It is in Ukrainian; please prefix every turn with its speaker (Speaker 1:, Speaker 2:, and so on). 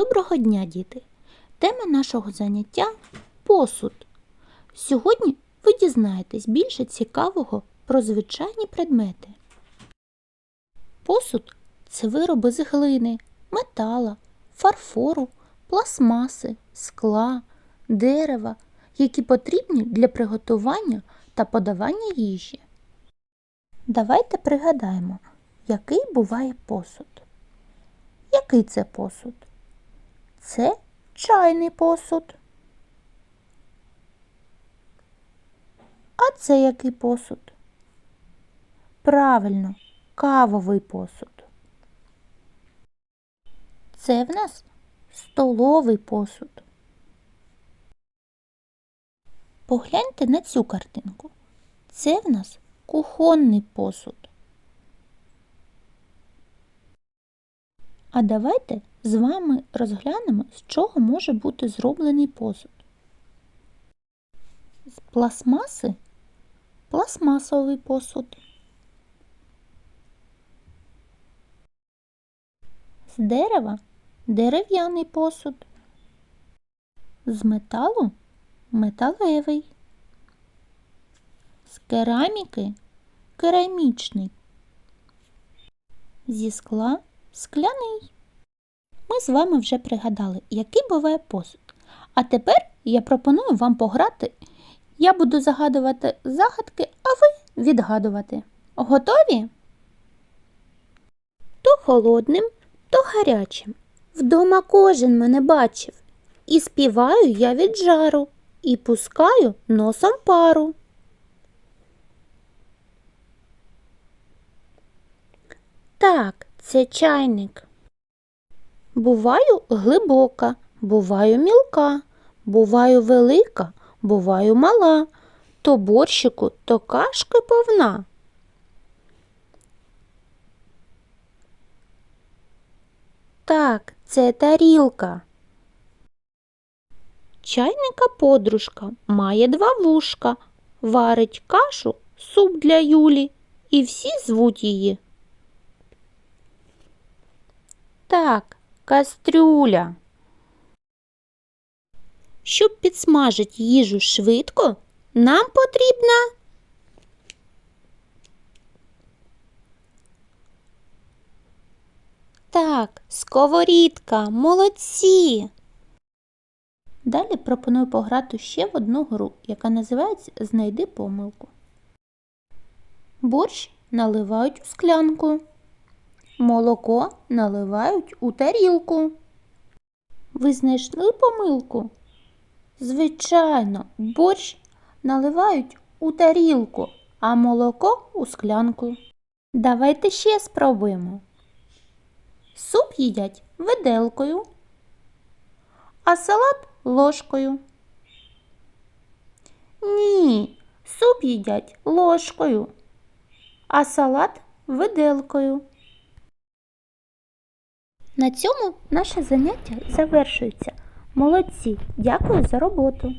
Speaker 1: Доброго дня, діти! Тема нашого заняття посуд. Сьогодні ви дізнаєтесь більше цікавого про звичайні предмети. Посуд це вироби з глини, метала, фарфору, пластмаси, скла, дерева, які потрібні для приготування та подавання їжі. Давайте пригадаємо, який буває посуд. Який це посуд? Це чайний посуд. А це який посуд? Правильно, кавовий посуд. Це в нас столовий посуд. Погляньте на цю картинку. Це в нас кухонний посуд. А давайте з вами розглянемо, з чого може бути зроблений посуд. З пластмаси пластмасовий посуд. З дерева дерев'яний посуд. З металу металевий. З кераміки керамічний. Зі скла скляний. Ми з вами вже пригадали, який буває посуд. А тепер я пропоную вам пограти. Я буду загадувати загадки, а ви відгадувати. Готові? То холодним, то гарячим. Вдома кожен мене бачив. І співаю я від жару, і пускаю носом пару. Так, це чайник. Буваю глибока, буваю мілка, буваю велика, буваю мала, то борщику, то кашки повна. Так, це тарілка. Чайника подружка має два вушка, варить кашу, суп для Юлі, і всі звуть її. Так, кастрюля. Щоб підсмажити їжу швидко, нам потрібна Так, сковорідка, молодці. Далі пропоную пограти ще в одну гру, яка називається Знайди помилку. Борщ наливають у склянку. Молоко наливають у тарілку. Ви знайшли помилку? Звичайно, борщ наливають у тарілку, а молоко у склянку. Давайте ще спробуємо. Суп їдять виделкою, а салат ложкою. Ні, суп їдять ложкою, а салат виделкою. На цьому наше заняття завершується. Молодці! Дякую за роботу!